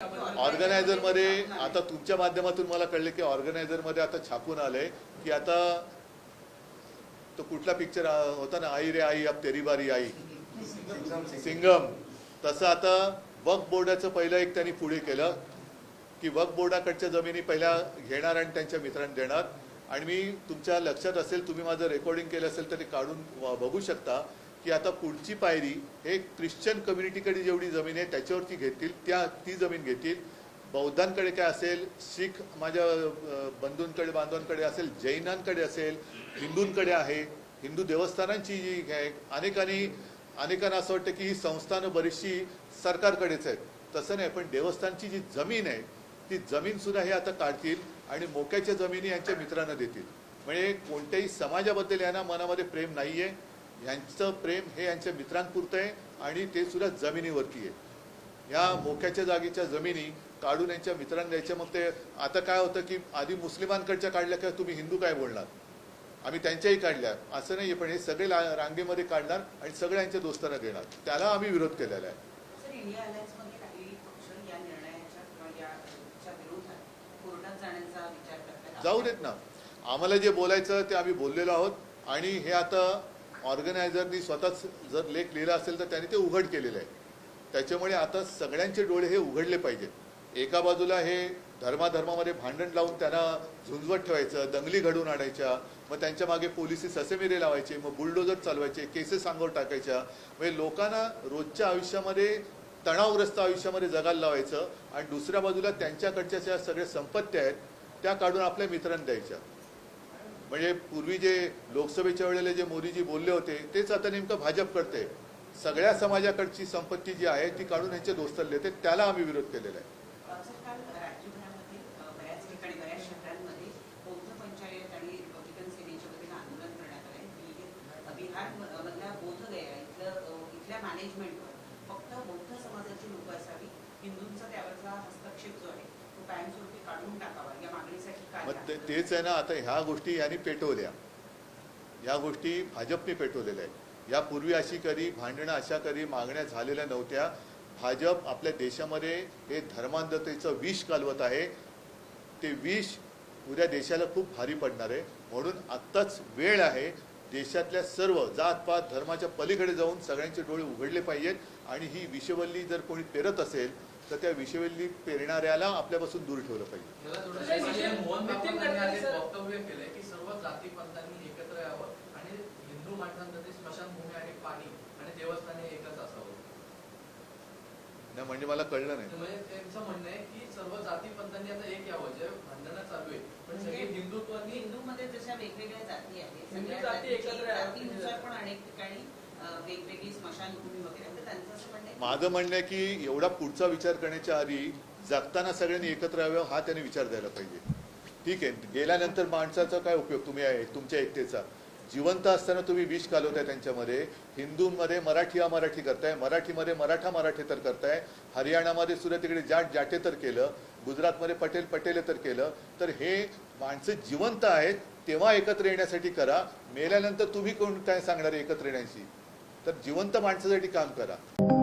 ऑर्गनायझरमध्ये आता तुमच्या माध्यमातून मला कळले की ऑर्गनायझरमध्ये आता छापून आलंय की आता तो कुठला पिक्चर होता ना आई रे आई अब तेरी बारी आई. सिंगम तसं आता वक्फ बोर्डाचं पहिलं एक त्यांनी पुढे केलं की वक्फ बोर्डाकडच्या जमिनी पहिल्या घेणार आणि त्यांच्या मित्रांना देणार. आणि मी तुमच्या लक्षात असेल तुम्ही माझं रेकॉर्डिंग केलं असेल तर ते काढून बघू शकता. की आता पुढची पायरी हे ख्रिश्चन कम्युनिटीकडे जेवढी जमीन आहे त्याच्यावरती घेतील त्या ती जमीन घेतील. बौद्धांकडे काय असेल शीख माझ्या बंधूंकडे बांधवांकडे असेल जैनांकडे असेल हिंदूंकडे आहे. हिंदू देवस्थानांची जी आहे अनेकांनी अनेकांना असं वाटतं की ही संस्थानं बरीचशी सरकारकडेच आहेत. तसं नाही पण देवस्थानची जी जमीन आहे ती जमीन सुद्धा हे आता काढतील आणि मोक्याच्या जमिनी यांच्या मित्रांना देतील. म्हणजे कोणत्याही समाजाबद्दल यांना मनामध्ये प्रेम नाहीये. यांचं प्रेम हे यांच्या मित्रांपुरतं आहे आणि ते सुद्धा जमिनीवरती आहे. या मोक्याच्या जागेच्या जमिनी काढून यांच्या मित्रांना द्यायच्या. मग ते आता काय होतं की आधी मुस्लिमांकडच्या काढल्या का तुम्ही हिंदू काय बोलणार? आम्ही त्यांच्याही काढल्या. असं नाही पण हे सगळे रांगेमध्ये काढणार आणि सगळ्या यांच्या दोस्तांना देणार. त्याला आम्ही विरोध केलेला आहे. किंवा जाऊ देत ना. आम्हाला जे बोलायचं ते आम्ही बोललेलो आहोत आणि हे आता ऑर्गनायझरनी स्वतःच जर लेख लिहिला असेल तर त्यांनी ते उघड केलेलं आहे. त्याच्यामुळे आता सगळ्यांचे डोळे हे उघडले पाहिजेत. एका बाजूला हे धर्माधर्मामध्ये भांडण लावून त्यांना झुंजवत ठेवायचं दंगली घडवून आणायच्या मग त्यांच्या मागे पोलिसी ससेमिरे लावायचे मग बुलडोजर चालवायचे केसेस अंगावर टाकायच्या. म्हणजे लोकांना रोजच्या आयुष्यामध्ये तणावग्रस्त आयुष्यामध्ये जगायला लावायचं आणि दुसऱ्या बाजूला त्यांच्याकडच्या ज्या सगळ्या संपत्त्या आहेत त्या काढून आपल्या मित्रांना द्यायच्या. म्हणजे पूर्वी जे लोकसभेच्या वेळेला जे मोदीजी बोलले होते तेच आता नेमकं भाजप करते सगळ्या समाजाकडची संपत्ती जी आहे ती काढून यांचे दोस्तरले देते त्याला आम्ही विरोध केलेला आहे. फक्त बौद्ध समाजाची लोक असावी हिंदूंचा त्यावरचा हस्तक्षेप जो आहे तो कायमस्वरूपी काढून टाकावा. मग ते तेच आहे ना आता ह्या गोष्टी यांनी पेटवल्या. या गोष्टी भाजपने पेटवलेल्या आहेत. यापूर्वी अशी कधी भांडणं अशा कधी मागण्या झालेल्या नव्हत्या. भाजप आपल्या देशामध्ये हे धर्मांधतेचं विष कालवत आहे. ते विष उद्या देशाला खूप भारी पडणार आहे. म्हणून आत्ताच वेळ आहे देशातल्या सर्व जातपात धर्माच्या पलीकडे जाऊन सगळ्यांचे डोळे उघडले पाहिजेत. आणि ही विषवल्ली जर कोणी पेरत असेल तर त्या विषवल्ली पेरणाऱ्याला आपल्यापासून दूर ठेवलं पाहिजे. म्हणजे नितीन- मोहन नितीन बापट यांनी गडकरी आधीच सर- वक्तव्य केलंय की सर्व जाती पंथांनी एकत्र यावं आणि हिंदू माणसांसाठी स्मशानभूमी आणि पाणी आणि देवस्थान हे एकच असावं. नाही म्हणजे मला कळलं नाही. म्हणजे त्यांचं म्हणणं आहे की सर्व जाती पंथांनी आता एक यावं जे भांडणं चालू आहे पण सगळे म्हणजे हिंदुत्वानी हिंदूमध्ये जशा वेगवेगळ्या जाती आहेत सगळ्या जाती एकत्र पण अनेक वेगवेगळी स्मशानभूमी वगैरे तर त्यांचं असं म्हणणं की माझं म्हणणं आहे की एवढा पुढचा विचार करण्याच्या आधी जगताना सगळ्यांनी एकत्र यावं हा त्याने विचार द्यायला पाहिजे. ठीक आहे गेल्यानंतर माणसाचा काय उपयोग? तुम्ही आहे तुमच्या एकतेचा. जिवंत असताना तुम्ही विष घालवताय त्यांच्यामध्ये. हिंदूंमध्ये मराठी अमराठी करताय मराठीमध्ये मराठा मराठी तर करताय. हरियाणामध्ये सुद्धा तिकडे जाट जाटे तर केलं. गुजरातमध्ये पटेल पटेले तर केलं. तर हे माणसं जिवंत आहेत तेव्हा एकत्र येण्यासाठी करा. मेल्यानंतर तुम्ही कोण काय सांगणार एकत्र येण्याची तर जिवंत माणसासाठी काम करा.